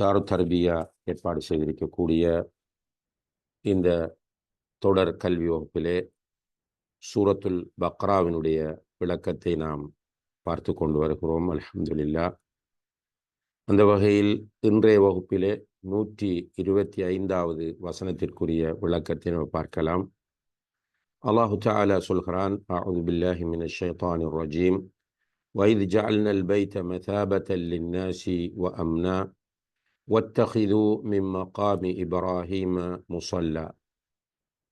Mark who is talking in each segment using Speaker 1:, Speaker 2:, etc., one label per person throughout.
Speaker 1: தாரு தர்பியா ஏற்பாடு செய்திருக்கக்கூடிய இந்த தொடர் கல்வி வகுப்பிலே சூரத்துல் பக்ராவினுடைய விளக்கத்தை நாம் பார்த்து கொண்டு வருகிறோம். அலமதுல்லா அந்த வகையில் இன்றைய வகுப்பிலே நூற்றி இருபத்தி ஐந்தாவது வசனத்திற்குரிய விளக்கத்தை நாம் பார்க்கலாம். அல்லாஹு தாலா சொல்கிறான் அவுது பில்லாஹி மின் ஷைத்தான் ரஜீம். வைத் ஜால்னல் பைத்த மெதாபத்தல் லின்னாசி வ அம்னா. واتخذوا من مقام إبراهيم مصلى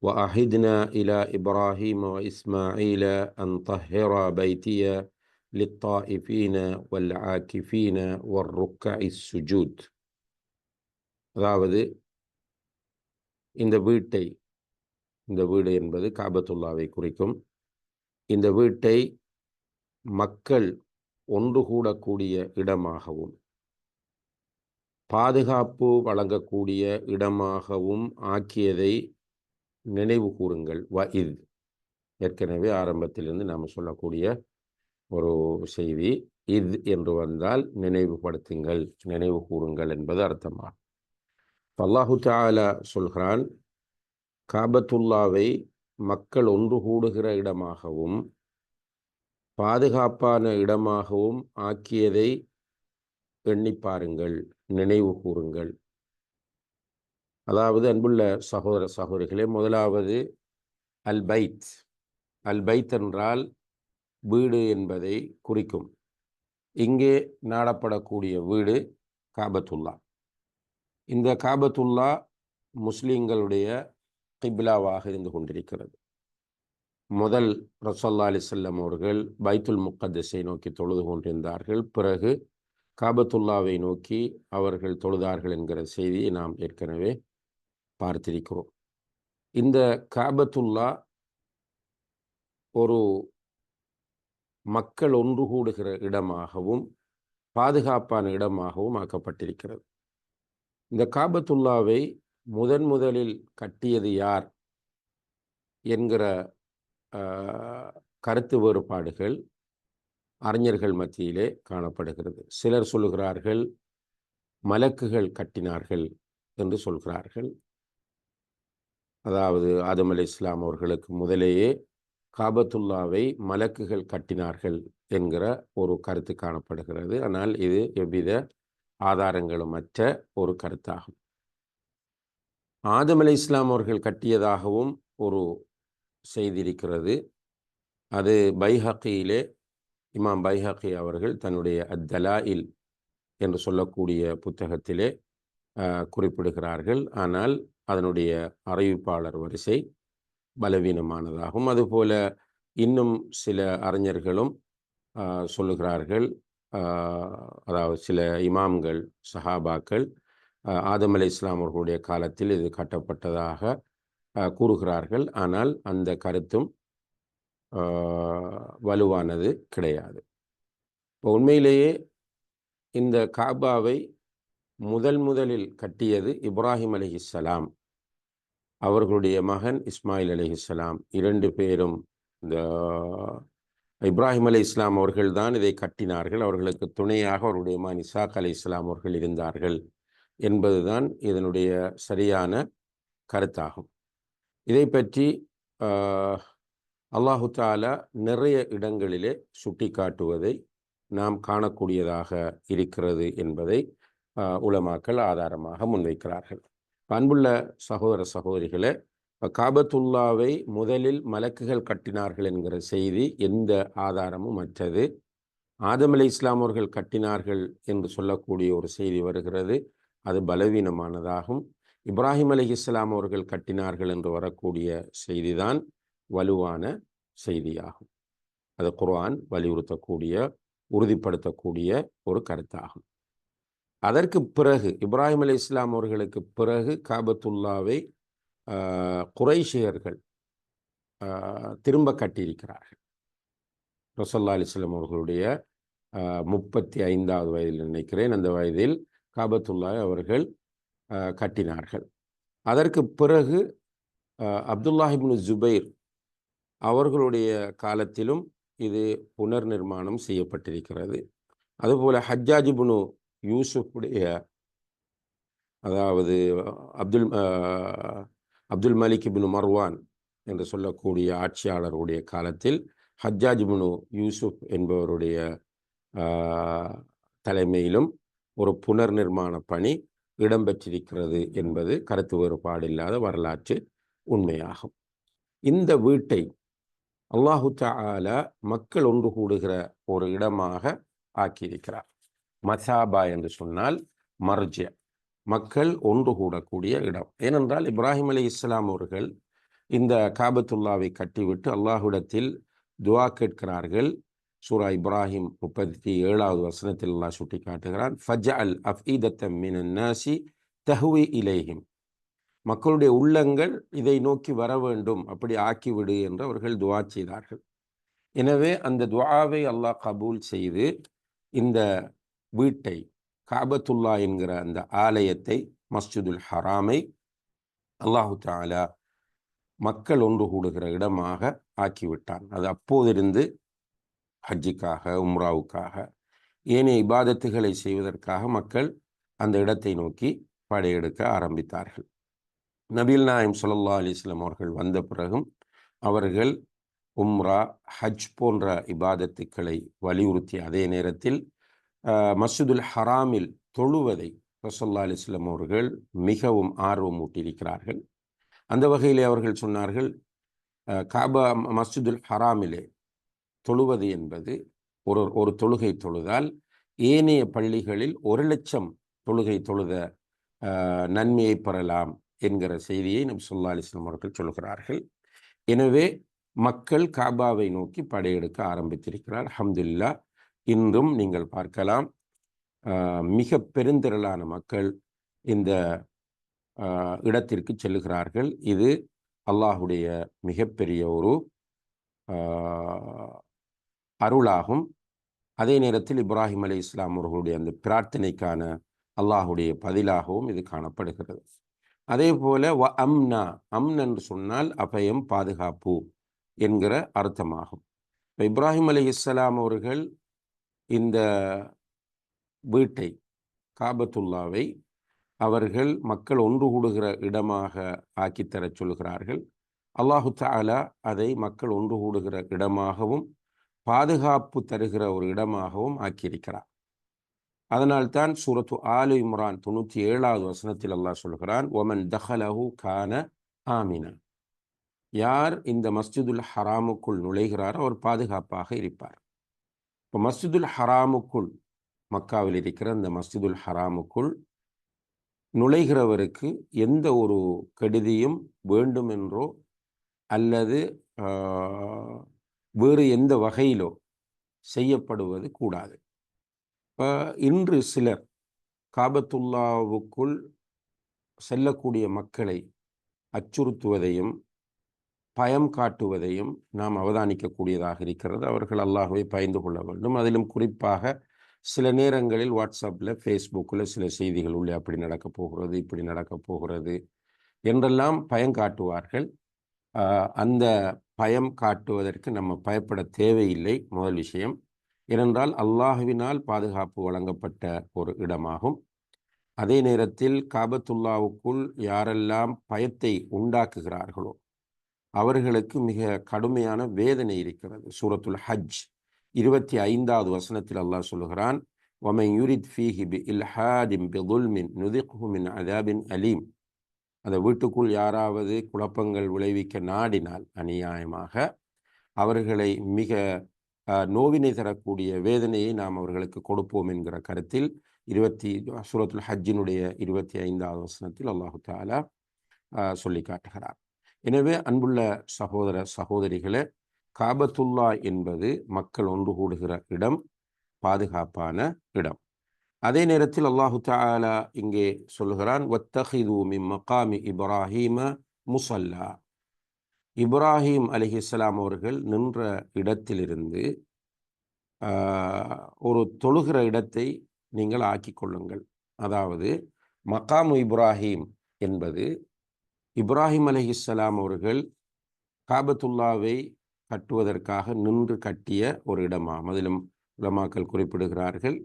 Speaker 1: وأعهدنا إلى إبراهيم وإسماعيل أن طهر بيتي للطائفين والعاكفين والركع السجود அதாவது இந்த வீட்டை இந்த வீடு என்பது காபத்துல்லாவை குறிக்கும் இந்த வீட்டை மக்கள் ஒன்று கூடக்கூடிய இடமாகவும் பாதுகாப்பு வழங்கக்கூடிய இடமாகவும் ஆக்கியதை நினைவு கூறுங்கள். வ இது. ஏற்கனவே ஆரம்பத்திலிருந்து நாம் சொல்லக்கூடிய ஒரு செய்தி. இத் என்று வந்தால் நினைவுபடுத்துங்கள். நினைவு கூறுங்கள் என்பது அர்த்தமாகும் அல்லாஹு தாலா சொல்கிறான் காபத்துல்லாவை மக்கள் ஒன்று கூடுகிற இடமாகவும் பாதுகாப்பான இடமாகவும் ஆக்கியதை எண்ணி பாருங்கள் நினைவு கூறுங்கள். அதாவது அன்புள்ள சகோதர சகோதரிகளே முதலாவது அல் பைத் அல் பைத் என்றால் வீடு என்பதை குறிக்கும். இங்கே நாடப்படக்கூடிய வீடு காபத்துல்லா. இந்த காபத்துல்லா முஸ்லீம்களுடைய கிப்லாவாக இருந்து கொண்டிருக்கிறது. முதல் ரசல்லா அலிசல்லம் அவர்கள் பைத்துல் முக்கத்தஸை நோக்கி தொழுது கொண்டிருந்தார்கள். பிறகு காபத்துல்லாவை நோக்கி அவர்கள் தொழுதார்கள் என்கிற செய்தியை நாம் ஏற்கனவே பார்த்திருக்கிறோம். இந்த காபத்துல்லா ஒரு மக்கள் ஒன்று கூடுகிற இடமாகவும் பாதுகாப்பான இடமாகவும் ஆக்கப்பட்டிருக்கிறது. இந்த காபத்துல்லாவை முதன் முதலில் கட்டியது யார்? என்கிற கருத்து வேறுபாடுகள் அறிஞர்கள் மத்தியிலே காணப்படுகிறது. சிலர் சொல்லுகிறார்கள் மலக்குகள் கட்டினார்கள் என்று சொல்கிறார்கள். அதாவது ஆதம் அலி இஸ்லாம் அவர்களுக்கு முதலேயே காபத்துல்லாவை மலக்குகள் கட்டினார்கள் என்கிற ஒரு கருத்து காணப்படுகிறது. ஆனால் இது எவ்வித ஆதாரங்களும் அற்ற ஒரு கருத்தாகும். ஆதம் அலி இஸ்லாம் அவர்கள் கட்டியதாகவும் ஒரு செய்தி இருக்கிறது அது பைஹக்கியிலே இமாம் பைஹாக்கி அவர்கள் தன்னுடைய அத்தலாயில் என்று சொல்லக்கூடிய புத்தகத்திலே குறிப்பிடுகிறார்கள். ஆனால் அதனுடைய அறிவிப்பாளர் வரிசை பலவீனமானதாகும். அதுபோல இன்னும் சில அறிஞர்களும் சொல்லுகிறார்கள். அதாவது சில இமாம்கள் சஹாபாக்கள் ஆதம் அலி இஸ்லாம் அவர்களுடைய காலத்தில் இது கட்டப்பட்டதாக கூறுகிறார்கள். ஆனால் அந்த கருத்தும் வலுவானது கிடையாது. இப்போ உண்மையிலேயே இந்த காபாவை முதல் முதலில் கட்டியது இப்ராஹிம் அலிஹிஸ்லாம் அவர்களுடைய மகன் இஸ்மாயில் அலிஹிஸ்லாம் இரண்டு பேரும் இந்த இப்ராஹிம் அலி இஸ்லாம் அவர்கள் தான் இதை கட்டினார்கள். அவர்களுக்கு துணையாக அவருடைய மகன் இசாக் அலி இஸ்லாம் அவர்கள் இருந்தார்கள் என்பதுதான் இதனுடைய சரியான கருத்தாகும். இதை பற்றி அல்லாஹு தாலா நிறைய இடங்களிலே சுட்டி காட்டுவதை நாம் காணக்கூடியதாக இருக்கிறது என்பதை உலமாக்கள் ஆதாரமாக முன்வைக்கிறார்கள். அன்புள்ள சகோதர சகோதரிகளே காபத்துல்லாவை முதலில் மலக்குகள் கட்டினார்கள் என்கிற செய்தி எந்த ஆதாரமும் மற்றது ஆதம் அலி இஸ்லாம் அவர்கள் கட்டினார்கள் என்று சொல்லக்கூடிய ஒரு செய்தி வருகிறது. அது பலவீனமானதாகும். இப்ராஹிம் அலி இஸ்லாம் அவர்கள் கட்டினார்கள் என்று வரக்கூடிய செய்திதான். வலுவான செய்தியாகும். அது குர்ஆன் வலியுறுத்தக்கூடிய உறுதிப்படுத்தக்கூடிய ஒரு கருத்தாகும். அதற்கு பிறகு இப்ராஹிம் அலி இஸ்லாம் அவர்களுக்கு பிறகு காபத்துல்லாவை குறைஷியர்கள் திரும்ப கட்டியிருக்கிறார்கள். ரசல்லா அலிஸ்லாம் அவர்களுடைய முப்பத்தி ஐந்தாவது வயதில் நினைக்கிறேன். அந்த வயதில் காபத்துல்லாவை அவர்கள் கட்டினார்கள். அதற்கு பிறகு அப்துல்லாஹிப்னு ஜுபைர் அவர்களுடைய காலத்திலும் இது புனர் நிர்மாணம் செய்யப்பட்டிருக்கிறது. அதுபோல் ஹஜ்ஜாஜிபுனு யூசுஃபுடைய அதாவது Abdul Abdul Malik ibn Marwan என்று சொல்லக்கூடிய ஆட்சியாளருடைய காலத்தில் ஹஜ்ஜாஜிபுனு யூசுப் என்பவருடைய தலைமையிலும் ஒரு புனர் நிர்மாண பணி இடம்பெற்றிருக்கிறது என்பது கருத்து வேறுபாடு இல்லாத வரலாற்று உண்மையாகும். இந்த வீட்டை அல்லாஹு தால மக்கள் ஒன்று கூடுகிற ஒரு இடமாக ஆக்கியிருக்கிறார். மசாபா என்று சொன்னால் மர்ஜ மக்கள் ஒன்று கூடக்கூடிய இடம். ஏனென்றால் இப்ராஹிம் அலி இஸ்லாம் அவர்கள் இந்த காபத்துல்லாவை கட்டிவிட்டு அல்லாஹுடத்தில் துவா கேட்கிறார்கள். சூரா இப்ராஹிம் முப்பத்தி ஏழாவது வசனத்தில் அல்லாஹ் சுட்டி காட்டுகிறான் ஃபஜ் அல் அஃபீதத்தம் நாசி தஹ்வி இலேஹிம். மக்களுடைய உள்ளங்கள் இதை நோக்கி வர வேண்டும் அப்படி ஆக்கிவிடு என்று அவர்கள் துவா செய்தார்கள். எனவே அந்த துவாவை அல்லாஹ் கபூல் செய்து இந்த வீட்டை காபத்துல்லா என்கிற அந்த ஆலயத்தை மஸ்ஜிதுல் ஹராமை அல்லாஹு தாலா மக்கள் ஒன்று கூடுகிற இடமாக ஆக்கிவிட்டான். அது அப்போதிருந்து ஹஜ்ஜிக்காக உம்ராவுக்காக ஏனைய இபாதத்துகளை செய்வதற்காக மக்கள் அந்த இடத்தை நோக்கி படையெடுக்க ஆரம்பித்தார்கள். நபீல் நாயம் சுல்லா அலிஸ்லாம் அவர்கள் வந்த பிறகும் அவர்கள் உம்ரா ஹஜ் போன்ற இபாதத்துக்களை வலியுறுத்திய அதே நேரத்தில் மசூதுல் ஹராமில் தொழுவதை ரசல்லா அலிஸ்லாம் அவர்கள் மிகவும் ஆர்வம் ஊட்டியிருக்கிறார்கள் அந்த வகையிலே அவர்கள் சொன்னார்கள் காபா மஸ்ஜிதுல் ஹராமிலே தொழுவது என்பது ஒரு ஒரு தொழுகை தொழுதால் ஏனைய பள்ளிகளில் ஒரு லட்சம் தொழுகை தொழுத நன்மையை பெறலாம் என்கிற செய்தியை நம் சொல்லா அலிஸ்லாம் அவர்கள் சொல்கிறார்கள். எனவே மக்கள் காபாவை நோக்கி படையெடுக்க ஆரம்பித்திருக்கிறார். அஹமதுல்லா இன்றும் நீங்கள் பார்க்கலாம் மிக பெருந்திரளான மக்கள் இந்த இடத்திற்கு செல்லுகிறார்கள். இது அல்லாஹுடைய மிகப்பெரிய ஒரு அருளாகும். அதே நேரத்தில் இப்ராஹிம் அலி இஸ்லாம் அவர்களுடைய அந்த பிரார்த்தனைக்கான அல்லாஹுடைய பதிலாகவும் இது காணப்படுகிறது. அதே போல வ அம்னா அம்ன் என்று சொன்னால் அபயம் பாதுகாப்பு என்கிற அர்த்தமாகும். இப்போ இப்ராஹிம் அலி இஸ்லாம் அவர்கள் இந்த வீட்டை காபத்துல்லாவை அவர்கள் மக்கள் ஒன்று கூடுகிற இடமாக ஆக்கித்தரச் சொல்கிறார்கள். அல்லாஹு தாலா அதை மக்கள் ஒன்று கூடுகிற இடமாகவும் பாதுகாப்பு தருகிற ஒரு இடமாகவும் ஆக்கியிருக்கிறார். அதனால்தான் சூரத்து ஆலு இம்ரான் தொண்ணூற்றி ஏழாவது வசனத்தில் அல்லாஹ் சொல்கிறான் ஒமன் தஹலஹு கான ஆமினா. யார் இந்த மஸ்ஜிதுல் ஹராமுக்குள் நுழைகிறாரோ அவர் பாதுகாப்பாக இருப்பார். இப்போ மஸ்ஜிதுல் ஹராமுக்குள் மக்காவில் இருக்கிற அந்த மஸ்ஜிதுல் ஹராமுக்குள் நுழைகிறவருக்கு எந்த ஒரு கெடுதியும் வேண்டும் என்றோ அல்லது வேறு எந்த வகையிலோ செய்யப்படுவது கூடாது. இப்போ இன்று சிலர் காபத்துல்லாவுக்குள் செல்லக்கூடிய மக்களை அச்சுறுத்துவதையும் பயம் காட்டுவதையும் நாம் அவதானிக்கக்கூடியதாக இருக்கிறது. அவர்கள் அல்லாஹுவை பயந்து கொள்ள வேண்டும். அதிலும் குறிப்பாக சில நேரங்களில் வாட்ஸ்அப்பில் ஃபேஸ்புக்கில் சில செய்திகள் உள்ளே அப்படி நடக்கப் போகிறது இப்படி நடக்கப் போகிறது என்றெல்லாம் பயம் காட்டுவார்கள். அந்த பயம் காட்டுவதற்கு நம்ம பயப்பட தேவையில்லை. முதல் விஷயம். ஏனென்றால் அல்லாஹுவினால் பாதுகாப்பு வழங்கப்பட்ட ஒரு இடமாகும். அதே நேரத்தில் காபத்துல்லாவுக்குள் யாரெல்லாம் பயத்தை உண்டாக்குகிறார்களோ அவர்களுக்கு மிக கடுமையான வேதனை இருக்கிறது. சூரத்துல் ஹஜ் இருபத்தி ஐந்தாவது வசனத்தில் அல்லாஹ் சொல்லுகிறான் ஒமை யூரித் ஃபீஹி பி இல்ஹாடிம் பிதுல்மின் அதாபின் அலீம். அந்த வீட்டுக்குள் யாராவது குழப்பங்கள் விளைவிக்க நாடினால் அநியாயமாக அவர்களை மிக நோவினை தரக்கூடிய வேதனையை நாம் அவர்களுக்கு கொடுப்போம் என்கிற கருத்தில் இருபத்தி சூரத்துல் ஹஜ்ஜினுடைய இருபத்தி ஐந்தாவது வசனத்தில் அல்லாஹு தாலா சொல்லி காட்டுகிறார். எனவே அன்புள்ள சகோதர சகோதரிகளே காபத்துல்லா என்பது மக்கள் ஒன்று கூடுகிற இடம் பாதுகாப்பான இடம். அதே நேரத்தில் அல்லாஹு தாலா இங்கே சொல்லுகிறான் வத்தஹிது மின் மகாமி இப்ராஹீம முசல்லா இப்ராஹிம் அலிஹிஸ்லாம் அவர்கள் நின்ற இடத்திலிருந்து ஒரு தொழுகிற இடத்தை நீங்கள் ஆக்கி கொள்ளுங்கள். அதாவது மகாமு இப்ராஹிம் என்பது இப்ராஹிம் அலிஹிஸ்லாம் அவர்கள் காபத்துல்லாவை கட்டுவதற்காக நின்று கட்டிய ஒரு இடமாகும் அதிலும் உலமாக்கள் குறிப்பிடுகிறார்கள்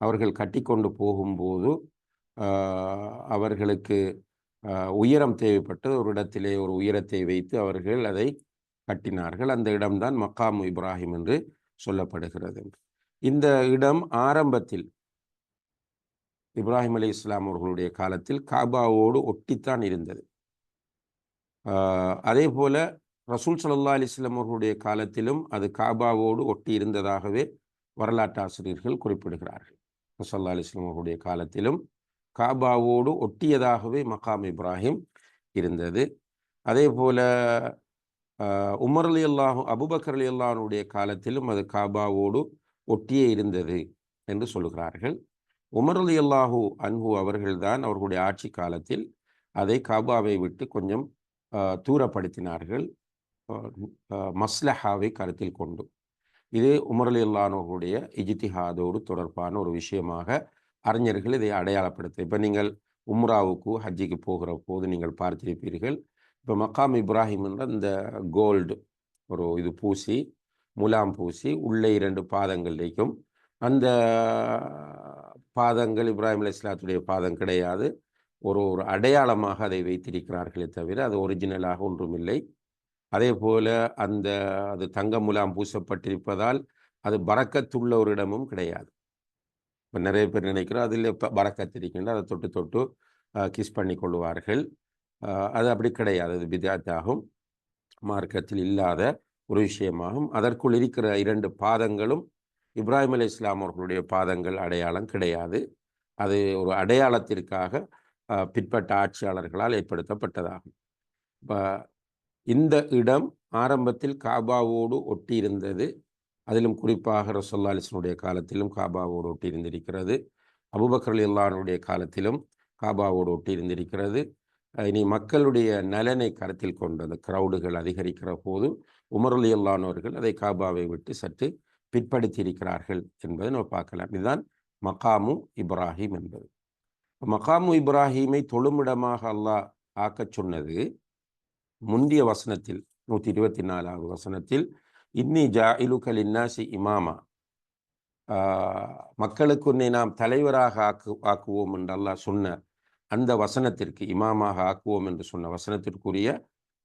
Speaker 1: அவர்கள் கட்டிக்கொண்டு போகும்போது அவர்களுக்கு உயரம் தேவைப்பட்டது ஒரு இடத்திலே ஒரு உயரத்தை வைத்து அவர்கள் அதை கட்டினார்கள். அந்த இடம்தான் மக்காம் இப்ராஹிம் என்று சொல்லப்படுகிறது. இந்த இடம் ஆரம்பத்தில் இப்ராஹிம் அலி இஸ்லாம் அவர்களுடைய காலத்தில் காபாவோடு ஒட்டித்தான் இருந்தது. அதே போல ரசூல் சல்லா அலிஸ்லாம் அவர்களுடைய காலத்திலும் அது காபாவோடு ஒட்டி இருந்ததாகவே வரலாற்று ஆசிரியர்கள் குறிப்பிடுகிறார்கள். ரசல்லா அலிஸ்லாம் அவர்களுடைய காலத்திலும் காபாவோடு ஒட்டியதாகவே மகாம் இப்ராஹிம் இருந்தது. அதே போல உமர் அலி அல்லாஹு அபுபக்கர் அலி அல்லாஹனுடைய காலத்திலும் அது காபாவோடு ஒட்டியே இருந்தது என்று சொல்கிறார்கள் உமர் அலி அல்லாஹூ அன்ஹு அவர்கள்தான் அவர்களுடைய ஆட்சி காலத்தில் அதை காபாவை விட்டு கொஞ்சம் தூரப்படுத்தினார்கள். மஸ்லஹாவை கருத்தில் கொண்டு. இது உமர் அலி அல்லானவர்களுடைய இஜித்திஹாதோடு தொடர்பான ஒரு விஷயமாக அறிஞர்கள் இதை அடையாளப்படுத்த இப்போ நீங்கள் உம்ராவுக்கு ஹஜ்ஜிக்கு போகிற போது நீங்கள் பார்த்திருப்பீர்கள். இப்போ மக்காம் இப்ராஹிம் என்ற இந்த கோல்டு ஒரு இது பூசி முலாம் பூசி உள்ளே இரண்டு பாதங்கள் இருக்கும் அந்த பாதங்கள் இப்ராஹிம் அலி இஸ்லாத்துடைய பாதம் கிடையாது. ஒரு ஒரு அடையாளமாக அதை வைத்திருக்கிறார்களே தவிர அது ஒரிஜினலாக ஒன்றுமில்லை. அதே போல் அந்த அது தங்க முலாம் பூசப்பட்டிருப்பதால் அது பறக்கத்துள்ள ஒரு இடமும் கிடையாது. இப்போ நிறைய பேர் நினைக்கிறோம். அதில் இப்போ பறக்கத்திருக்கின்ற அதை தொட்டு தொட்டு கிஸ் பண்ணி கொள்வார்கள் அது அப்படி கிடையாது. அது வித்யாத்தாகும் மார்க்கத்தில் இல்லாத ஒரு விஷயமாகும். அதற்குள் இருக்கிற இரண்டு பாதங்களும் இப்ராஹிம் அலி இஸ்லாம் அவர்களுடைய பாதங்கள் அடையாளம் கிடையாது. அது ஒரு அடையாளத்திற்காக பிற்பட்ட ஆட்சியாளர்களால் ஏற்படுத்தப்பட்டதாகும். இப்போ இந்த இடம் ஆரம்பத்தில் காபாவோடு ஒட்டி இருந்தது அதிலும் குறிப்பாக ரசோல்லா அலிஸ்னுடைய காலத்திலும் காபாவோடு ஒட்டி இருந்திருக்கிறது. அபுபக்கர் அலி காலத்திலும் காபாவோடு ஒட்டி இருந்திருக்கிறது. இனி மக்களுடைய நலனை கருத்தில் அந்த கிரௌடுகள் அதிகரிக்கிற போது உமர் இல்லானவர்கள் அதை காபாவை விட்டு சற்று பிற்படுத்தி இருக்கிறார்கள் என்பதை நம்ம பார்க்கலாம். இதுதான் மகாமு இப்ராஹிம் என்பது. மகாமு இப்ராஹீமை தொழுமிடமாக அல்லாஹ் ஆக்கச் சொன்னது முந்திய வசனத்தில் நூற்றி இருபத்தி நாலாவது வசனத்தில் இன்னி ஜா இலுக்கல் இமாமா. மக்களுக்கு உன்னை நாம் தலைவராக ஆக்கு ஆக்குவோம் என்று அல்லாஹ் சொன்ன அந்த வசனத்திற்கு இமாமாக ஆக்குவோம் என்று சொன்ன வசனத்திற்குரிய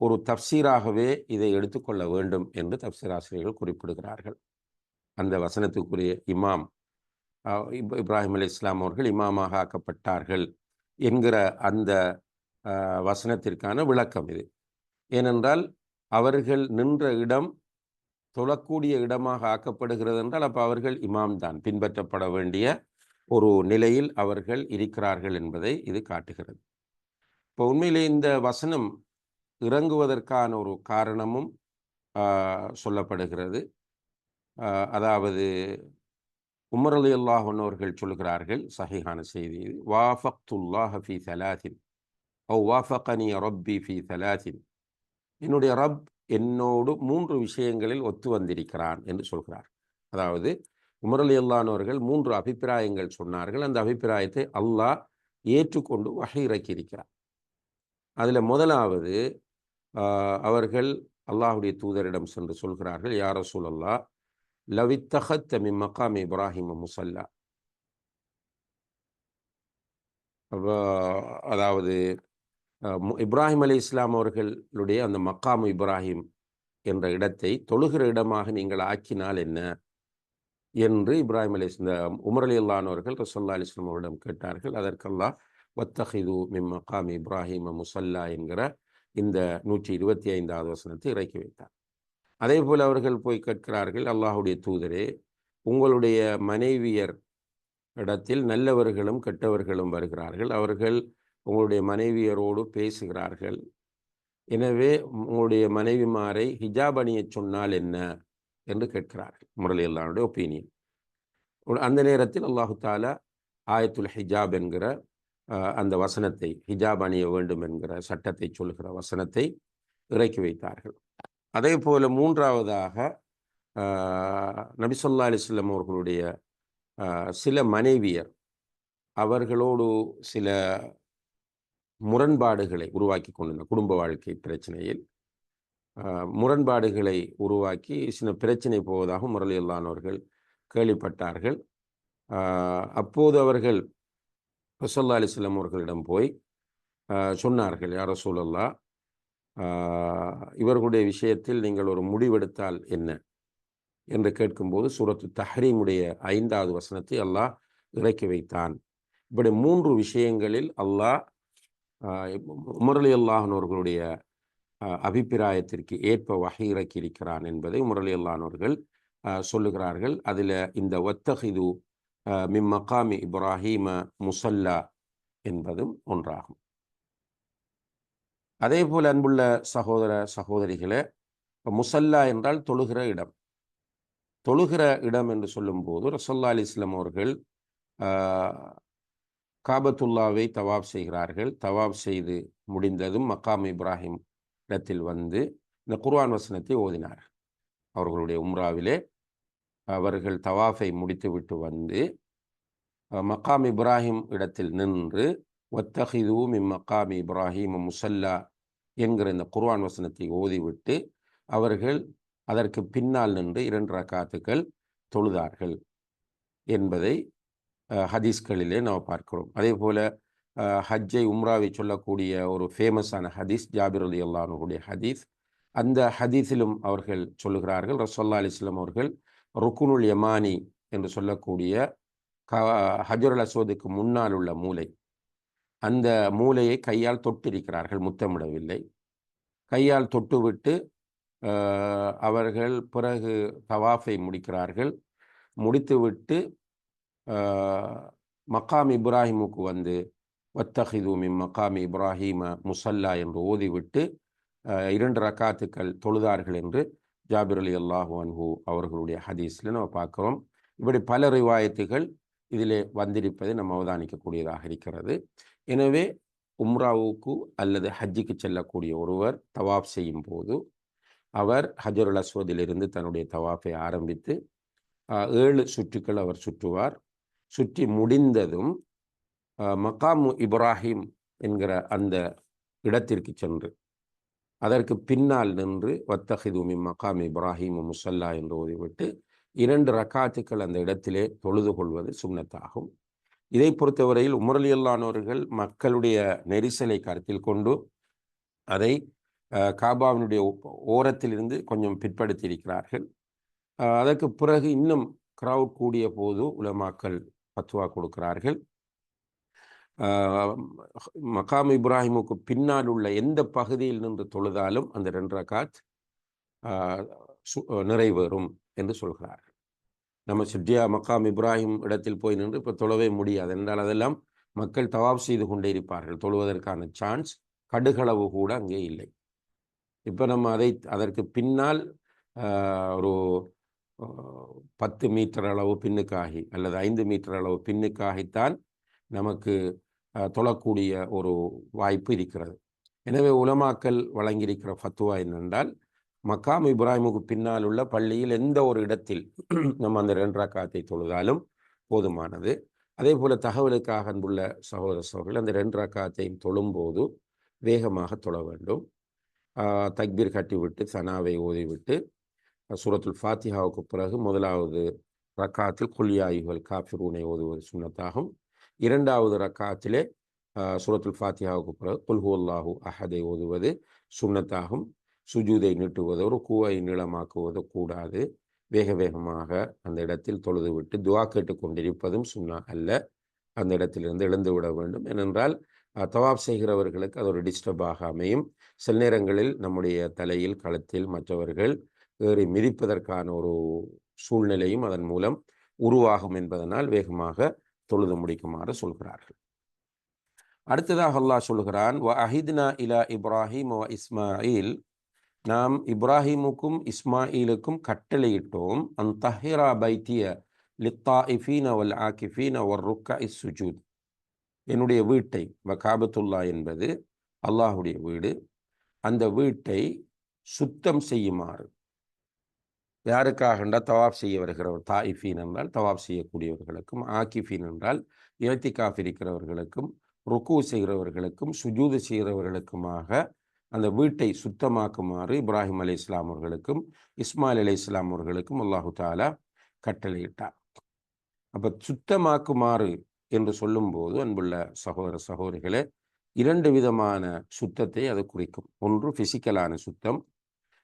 Speaker 1: ஒரு தப்சீராகவே இதை எடுத்துக்கொள்ள வேண்டும் என்று தப்சீர் ஆசிரியர்கள் குறிப்பிடுகிறார்கள். அந்த வசனத்துக்குரிய இமாம் இப்ராஹிம் அலி இஸ்லாம் அவர்கள் இமாமாக ஆக்கப்பட்டார்கள் என்கிற அந்த வசனத்திற்கான விளக்கம் இது. ஏனென்றால் அவர்கள் நின்ற இடம் தொழக்கூடிய இடமாக ஆக்கப்படுகிறது என்றால் அப்போ அவர்கள் இமாம் தான் பின்பற்றப்பட வேண்டிய ஒரு நிலையில் அவர்கள் இருக்கிறார்கள் என்பதை இது காட்டுகிறது. இப்போ உண்மையிலே இந்த வசனம் இறங்குவதற்கான ஒரு காரணமும் சொல்லப்படுகிறது. அதாவது உமர் அலி அல்லாஹன் அவர்கள் சொல்கிறார்கள் சஹிஹான செய்தி வாஃபக்துல்லாஹ் ஃபி சலாசின் ஓ வாஃபகனி ரப்பி ஃபி சலாசின். என்னுடைய ரப் என்னோடு மூன்று விஷயங்களில் ஒத்து வந்திருக்கிறான் என்று சொல்கிறார். அதாவது உமரலி அல்லானவர்கள் மூன்று அபிப்பிராயங்கள் சொன்னார்கள். அந்த அபிப்பிராயத்தை அல்லாஹ் ஏற்றுக்கொண்டு வகை இறக்கியிருக்கிறார். அதில் முதலாவது அவர்கள் அல்லாஹுடைய தூதரிடம் சென்று சொல்கிறார்கள் யார சூழல்லா லவித்தகத்த மின் மக்காம் இப்ராஹிம் முசல்லா. அதாவது இப்ராஹிம் அலி இஸ்லாம் அவர்களுடைய அந்த மக்காமு இப்ராஹிம் என்ற இடத்தை தொழுகிற இடமாக நீங்கள் ஆக்கினால் என்ன? என்று இப்ராஹிம் அலி இந்த உமர் அலி அல்லானவர்கள் ரசல்லா அலி இஸ்லாம் அவரிடம் கேட்டார்கள். அதற்கெல்லாம் வத்தஹிது மிம் மக்காம் இப்ராஹிம் முசல்லா என்கிற இந்த நூற்றி இருபத்தி ஐந்தாவது வசனத்தை இறக்கி வைத்தார். அதே போல் அவர்கள் போய் கேட்கிறார்கள் அல்லாஹுடைய தூதரே உங்களுடைய மனைவியர் இடத்தில் நல்லவர்களும் கெட்டவர்களும் வருகிறார்கள். அவர்கள் உங்களுடைய மனைவியரோடு பேசுகிறார்கள். எனவே உங்களுடைய மனைவிமாரை ஹிஜாப் அணிய சொன்னால் என்ன? என்று கேட்கிறார்கள். முரளி அல்லாவுடைய ஒப்பீனியன். அந்த நேரத்தில் அல்லாஹு தாலா ஆயத்துல் ஹிஜாப் என்கிற அந்த வசனத்தை ஹிஜாப் அணிய வேண்டும் என்கிற சட்டத்தை சொல்கிற வசனத்தை இறக்கி வைத்தார்கள். அதே போல மூன்றாவதாக நபிசல்லா அலிஸ்லம் அவர்களுடைய சில மனைவியர் அவர்களோடு சில முரண்பாடுகளை உருவாக்கி கொண்டிருந்த குடும்ப வாழ்க்கை பிரச்சனையில் முரண்பாடுகளை உருவாக்கி சில பிரச்சனை போவதாக முரளியல்லானவர்கள் கேள்விப்பட்டார்கள். அப்போது அவர்கள் ரசல்லா அலிஸ்லாம் அவர்களிடம் போய் சொன்னார்கள் யார சூழல்லா இவர்களுடைய விஷயத்தில் நீங்கள் ஒரு முடிவெடுத்தால் என்ன? என்று கேட்கும்போது சூரத்து தஹரீமுடைய ஐந்தாவது வசனத்தை அல்லாஹ் இறக்கி வைத்தான். இப்படி மூன்று விஷயங்களில் அல்லாஹ் உமரலி அல்லாஹனோர்களுடைய அபிப்பிராயத்திற்கு ஏற்ப வகை இறக்கி இருக்கிறான் என்பதை உமரலி அல்லானவர்கள் சொல்லுகிறார்கள். அதில் இந்த ஒத்தகிது மிம் மகாமி இப்ராஹீம முசல்லா என்பதும் ஒன்றாகும். அதே போல் அன்புள்ள சகோதர சகோதரிகளே முசல்லா என்றால் தொழுகிற இடம். தொழுகிற இடம் என்று சொல்லும்போது ரசல்லா அலி இஸ்லாம் அவர்கள் காபத்துல்லாவை தவாப் செய்கிறார்கள். தவாப் செய்து முடிந்ததும் மக்காம் இப்ராஹிம் இடத்தில் வந்து இந்த குர்வான் வசனத்தை ஓதினார். அவர்களுடைய உம்ராவிலே அவர்கள் தவாஃபை முடித்துவிட்டு வந்து மக்காம் இப்ராஹிம் இடத்தில் நின்று ஒத்தஹிது மிம் இப்ராஹிம் முசல்லா என்கிற இந்த குர்வான் வசனத்தை ஓதிவிட்டு அவர்கள் அதற்கு பின்னால் நின்று இரண்டு ரக்காத்துக்கள் தொழுதார்கள் என்பதை ஹதீஸ்களிலே நாம் பார்க்கிறோம். அதே போல் ஹஜ்ஜை உம்ராவை சொல்லக்கூடிய ஒரு ஃபேமஸான ஹதீஸ் ஜாபிர் அலி அல்லானுடைய ஹதீஸ். அந்த ஹதீஸிலும் அவர்கள் சொல்லுகிறார்கள் ரசோல்லா அலிஸ்லாம் அவர்கள் ருக்குனுல் யமானி என்று சொல்லக்கூடிய க ஹஜர் அல் அசோதுக்கு முன்னால் உள்ள மூளை அந்த மூளையை கையால் தொட்டிருக்கிறார்கள் முத்தமிடவில்லை. கையால் தொட்டுவிட்டு அவர்கள் பிறகு தவாஃபை முடிக்கிறார்கள். முடித்துவிட்டு மக்காம் இப்ராஹிமுக்கு வந்து வத்தஹிது மிம் மக்காம் இப்ராஹிம முசல்லா என்று ஓதிவிட்டு இரண்டு ரக்காத்துக்கள் தொழுதார்கள் என்று ஜாபிர் அலி அல்லாஹு அன்ஹு அவர்களுடைய ஹதீஸில் நம்ம பார்க்குறோம். இப்படி பல ரிவாயத்துகள் இதிலே வந்திருப்பதை நம்ம அவதானிக்கக்கூடியதாக இருக்கிறது. எனவே உம்ராவுக்கு அல்லது ஹஜ்ஜிக்கு செல்லக்கூடிய ஒருவர் தவாப் செய்யும் போது அவர் ஹஜருல் அஸ்வதிலிருந்து தன்னுடைய தவாஃபை ஆரம்பித்து ஏழு சுற்றுக்கள் அவர் சுற்றுவார். சுற்றி முடிந்ததும் மக்காமு இப்ராஹிம் என்கிற அந்த இடத்திற்கு சென்று அதற்கு பின்னால் நின்று வத்தஹிதுமி மகாம் இப்ராஹிம் முசல்லா என்று ஓதிவிட்டு இரண்டு ரக்காத்துக்கள் அந்த இடத்திலே தொழுது கொள்வது சுண்ணத்தாகும். இதை பொறுத்தவரையில் உமரலியல்லானோர்கள் மக்களுடைய நெரிசலை கருத்தில் கொண்டு அதை காபாவினுடைய ஓரத்திலிருந்து கொஞ்சம் பிற்படுத்தியிருக்கிறார்கள் அதற்கு பிறகு இன்னும் கிரவுட் கூடிய போது உலமாக்கள் பத்துவா கொடுக்கிறார்கள். மகாம் இப்ராஹிமுக்கு பின்னால் உள்ள எந்த பகுதியில் நின்று தொழுதாலும் அந்த ரெண்டு ரகாத் நிறைவேறும் என்று சொல்கிறார்கள் நம்ம சிப்ஜியா மக்காம் இப்ராஹிம் இடத்தில் போய் நின்று இப்போ தொழவே முடியாது. என்றால் அதெல்லாம் மக்கள் தவாப் செய்து கொண்டே இருப்பார்கள். தொழுவதற்கான சான்ஸ் கடுகளவு கூட அங்கே இல்லை. இப்போ நம்ம அதை அதற்கு பின்னால் ஒரு பத்து மீட்டர் அளவு பின்னுக்காகி அல்லது ஐந்து மீட்டர் அளவு பின்னுக்காகித்தான் நமக்கு தொழக்கூடிய ஒரு வாய்ப்பு இருக்கிறது. எனவே உலமாக்கல் வழங்கியிருக்கிற ஃபத்துவா என்னென்றால் மக்காம் இப்ராஹிமுக்கு பின்னால் உள்ள பள்ளியில் எந்த ஒரு இடத்தில் நம்ம அந்த ரெண்டரா காத்தை தொழுதாலும் போதுமானது. அதே போல் தகவலுக்காக அன்புள்ள சகோதர சகோதரர்கள் அந்த ரெண்டரா காத்தையும் தொழும்போது வேகமாக தொழ வேண்டும். தக்பீர் கட்டிவிட்டு சனாவை ஓதிவிட்டு சூரத்துல் ஃபாத்திஹாவுக்கு பிறகு முதலாவது ரக்காத்தில் குல்யாயுகள் காஃபிரூனை ஓதுவது சுண்ணத்தாகும். இரண்டாவது ரக்காத்திலே சூரத்துல் ஃபாத்தியாவுக்கு பிறகு குல்ஹூல்லாஹூ அஹதை ஓதுவது சுண்ணத்தாகும். சுஜூதை நீட்டுவதோ ஒரு கூவை நீளமாக்குவதோ கூடாது. வேக வேகமாக அந்த இடத்தில் தொழுது விட்டு துவா கேட்டுக்கொண்டிருப்பதும் சுண்ணா அல்ல. அந்த இடத்திலிருந்து எழுந்து விட வேண்டும். ஏனென்றால் தவாப் செய்கிறவர்களுக்கு அது ஒரு டிஸ்டர்பாக அமையும் சில நேரங்களில் நம்முடைய தலையில் களத்தில் மற்றவர்கள் ஏறி மிதிப்பதற்கான ஒரு சூழ்நிலையும் அதன் மூலம் உருவாகும் என்பதனால் வேகமாக தொழுது முடிக்குமாறு சொல்கிறார்கள். அடுத்ததாக அல்லாஹ் சொல்கிறான் வ அஹித்னா இலா இப்ராஹிம் வ இஸ்மாயில். நாம் இப்ராஹிமுக்கும் இஸ்மாயிலுக்கும் கட்டளையிட்டோம் அந் தஹிரா பைத்திய லித்தாஇஃபீன வல் ஆகிஃபீன ஒர் ருக்கா இஸ் சுஜூத். என்னுடைய வீட்டை வ காபத்துல்லா என்பது அல்லாஹுடைய வீடு அந்த வீட்டை சுத்தம் செய்யுமாறு யாருக்காக தவாப் செய்ய வருகிறவர் தாயிஃபீன் என்றால் தவாப் செய்யக்கூடியவர்களுக்கும் ஆக்கிஃபீன் என்றால் இலத்திகாஃப் இருக்கிறவர்களுக்கும் ருக்கு செய்கிறவர்களுக்கும் சுஜூது செய்கிறவர்களுக்குமாக அந்த வீட்டை சுத்தமாக்குமாறு இப்ராஹிம் அலி இஸ்லாம் அவர்களுக்கும் இஸ்மாயில் அலி இஸ்லாம் அவர்களுக்கும் அல்லாஹு தாலா கட்டளையிட்டார். அப்போ சுத்தமாக்குமாறு என்று சொல்லும்போது அன்புள்ள சகோதர சகோதரிகளே இரண்டு விதமான சுத்தத்தை அது குறிக்கும். ஒன்று ஃபிசிக்கலான சுத்தம்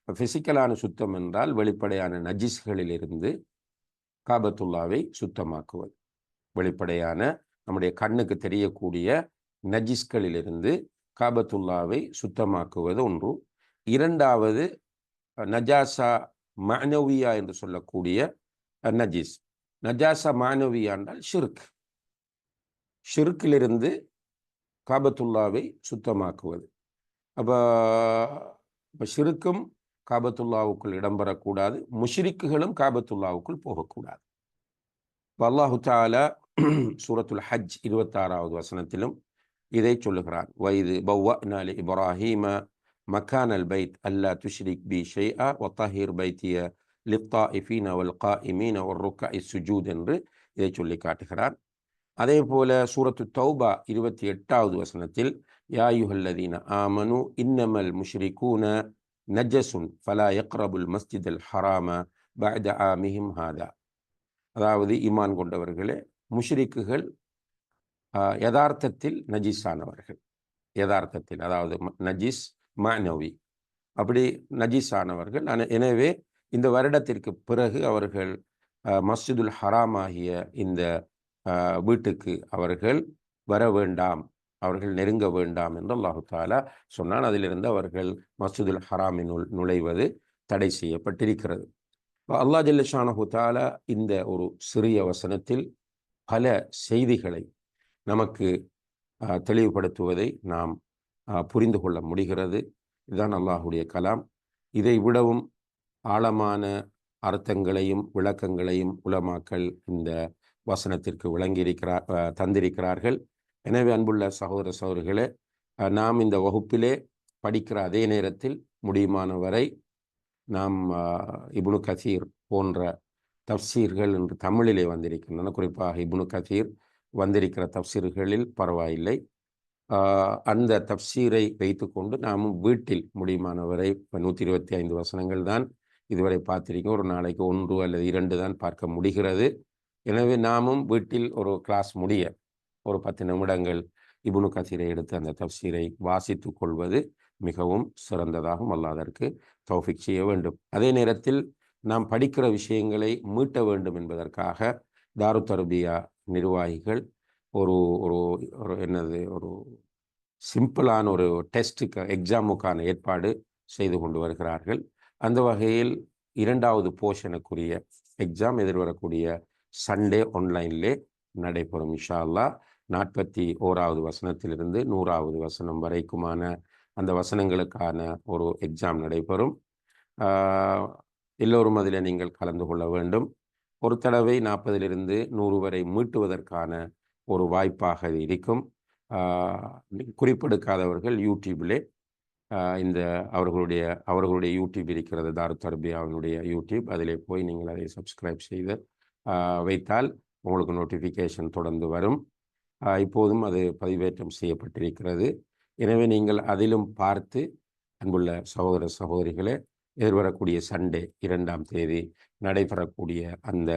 Speaker 1: பிசிக்கலான சுத்தம் என்றால் வெளிப்படையான நஜிஸ்களிலிருந்து காபத்துல்லாவை சுத்தமாக்குவது. வெளிப்படையான நம்முடைய கண்ணுக்கு தெரியக்கூடிய நஜிஸ்களிலிருந்து காபத்துல்லாவை சுத்தமாக்குவது ஒன்று. இரண்டாவது நஜாசா மானவியா என்று சொல்லக்கூடிய நஜிஸ். நஜாசா மானவியா என்றால் ஷிர்க். ஷிர்க்கிலிருந்து காபத்துல்லாவை சுத்தமாக்குவது. அப்போ இப்போ ஷிருக்கும் காபத்துல்லாவுக்குள் இடம்பெறக்கூடாது முஷ்ரிக்குகளும் காபத்துல்லாவுக்குள் போகக்கூடாது அல்லாஹு தாலா சூரத்துல் ஹஜ் இருபத்தாறாவது வசனத்திலும் இதை சொல்லுகிறான் வயது பவ்வனாலி இப்ராஹீம மக்கான் அல் பைத் அல்லா துஷ்ரிக் பி ஷெய்ஆ ஒத்தாஹிர் பைத்திய லிப்தா இஃபீன வல் கா இமீன ஒரு ருக்கா சுஜூத் என்று இதை சொல்லி காட்டுகிறான் அதே போல சூரத்து தௌபா இருபத்தி எட்டாவது வசனத்தில் யாயுஹல்லதீன ஆமனு இன்னமல் முஷ்ரிகூன நஜசுன் ஃபலா எக்ரபுல் மஸ்ஜித் அல் ஹராம பஅத ஆமிஹிம் ஹாதா. அதாவது ஈமான் கொண்டவர்களே முஷ்ரிக்குகள் யதார்த்தத்தில் நஜீஸானவர்கள். யதார்த்தத்தில் அதாவது நஜீஸ் மானவி. அப்படி நஜீஸானவர்கள். எனவே இந்த வருடத்திற்கு பிறகு அவர்கள் மஸ்ஜிதுல் ஹராம் ஆகிய இந்த வீட்டுக்கு அவர்கள் வர வேண்டாம். அவர்கள் நெருங்க வேண்டாம் என்று அல்லாஹு தாலா சொன்னான். அதிலிருந்து அவர்கள் மசூதுல் ஹராமினுள் நுழைவது தடை செய்யப்பட்டிருக்கிறது. அல்லா ஜல்லஷானஹு தாலா இந்த ஒரு சிறிய வசனத்தில் பல செய்திகளை நமக்கு தெளிவுபடுத்துவதை நாம் புரிந்து கொள்ள முடிகிறது. இதுதான் அல்லாஹுடைய கலாம். இதை விடவும் ஆழமான அர்த்தங்களையும் விளக்கங்களையும் உலமாக்கள் இந்த வசனத்திற்கு விளங்கியிருக்கிறார் தந்திருக்கிறார்கள். எனவே அன்புள்ள சகோதர சகோதரிகளே நாம் இந்த வகுப்பிலே படிக்கிற அதே நேரத்தில் முடியுமான வரை நாம் இப்னு கசீர் போன்ற தப்சீர்கள் என்று தமிழிலே வந்திருக்கின்றன. குறிப்பாக இப்னு கசீர் வந்திருக்கிற தப்சீர்களில் பரவாயில்லை. அந்த தப்சீரை வைத்துக்கொண்டு நாமும் வீட்டில் முடியுமானவரை இப்போ நூற்றி இருபத்தி ஐந்து வசனங்கள் தான் இதுவரை பார்த்துருக்கோம். ஒரு நாளைக்கு ஒன்று அல்லது இரண்டு தான் பார்க்க முடிகிறது. எனவே நாமும் வீட்டில் ஒரு கிளாஸ் முடிய ஒரு பத்து நிமிடங்கள் இபுனு கசீரை எடுத்து அந்த தப்சீரை வாசித்து கொள்வது மிகவும் சிறந்ததாகும். அல்லாதற்கு தௌஃபிக் செய்ய வேண்டும். அதே நேரத்தில் நாம் படிக்கிற விஷயங்களை மீட்ட வேண்டும் என்பதற்காக தாரு தர்பியா நிர்வாகிகள் ஒரு ஒரு ஒரு என்னது ஒரு சிம்பிளான ஒரு டெஸ்ட்டுக்கு எக்ஸாமுக்கான ஏற்பாடு செய்து கொண்டு வருகிறார்கள். அந்த வகையில் இரண்டாவது போர்ஷனுக்குரிய எக்ஸாம் எதிர்வரக்கூடிய சண்டே ஆன்லைன்லே நடைபெறும் இஷா அல்லா நாற்பத்தி ஓராவது வசனத்திலிருந்து நூறாவது வசனம் வரைக்குமான அந்த வசனங்களுக்கான ஒரு எக்ஸாம் நடைபெறும். எல்லோரும் அதில் நீங்கள் கலந்து கொள்ள வேண்டும். ஒரு தடவை நாற்பதிலிருந்து நூறு வரை மீட்டுவதற்கான ஒரு வாய்ப்பாக இருக்கும். குறிப்பெடுக்காதவர்கள் யூடியூபிலே இந்த அவர்களுடைய அவர்களுடைய யூடியூப் இருக்கிறது தாரு தர்பியாவினுடைய யூடியூப் அதிலே போய் நீங்கள் அதை சப்ஸ்கிரைப் செய்து வைத்தால் உங்களுக்கு நோட்டிஃபிகேஷன் தொடர்ந்து வரும். இப்போதும் அது பதிவேற்றம் செய்யப்பட்டிருக்கிறது. எனவே நீங்கள் அதிலும் பார்த்து அன்புள்ள சகோதர சகோதரிகளே எதிர்வரக்கூடிய சண்டே இரண்டாம் தேதி நடைபெறக்கூடிய அந்த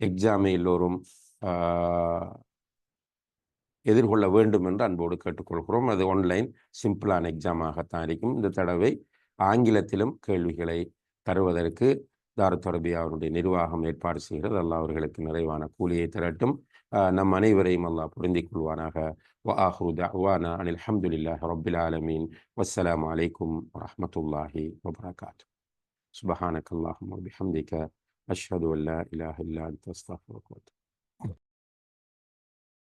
Speaker 1: எக்ஸாமை எல்லோரும் எதிர்கொள்ள வேண்டும் என்று அன்போடு கேட்டுக்கொள்கிறோம். அது ஆன்லைன் சிம்பிளான எக்ஸாமாகத்தான் இருக்கும். இந்த தடவை ஆங்கிலத்திலும் கேள்விகளை தருவதற்கு தாரு அவருடைய நிர்வாகம் ஏற்பாடு செய்கிறது. அல்ல அவர்களுக்கு நிறைவான கூலியை திரட்டும். நம் அனைவரையும் அல்லாஹ் பொருந்திக் கொள்வானாக வ ஆஹ்ரு தவானா அனில் அஹமதுல்லாஹ் ரபில் ஆலமீன் வஸ்ஸலாம் அலைக்கும் வரமத்துல்லாஹி வபரகாத்து சுபஹானக் அல்லாஹும் பிஹம்திக அஷ்ஹது அல்லா இலாஹ் இல்லா அஸ்தாஃபு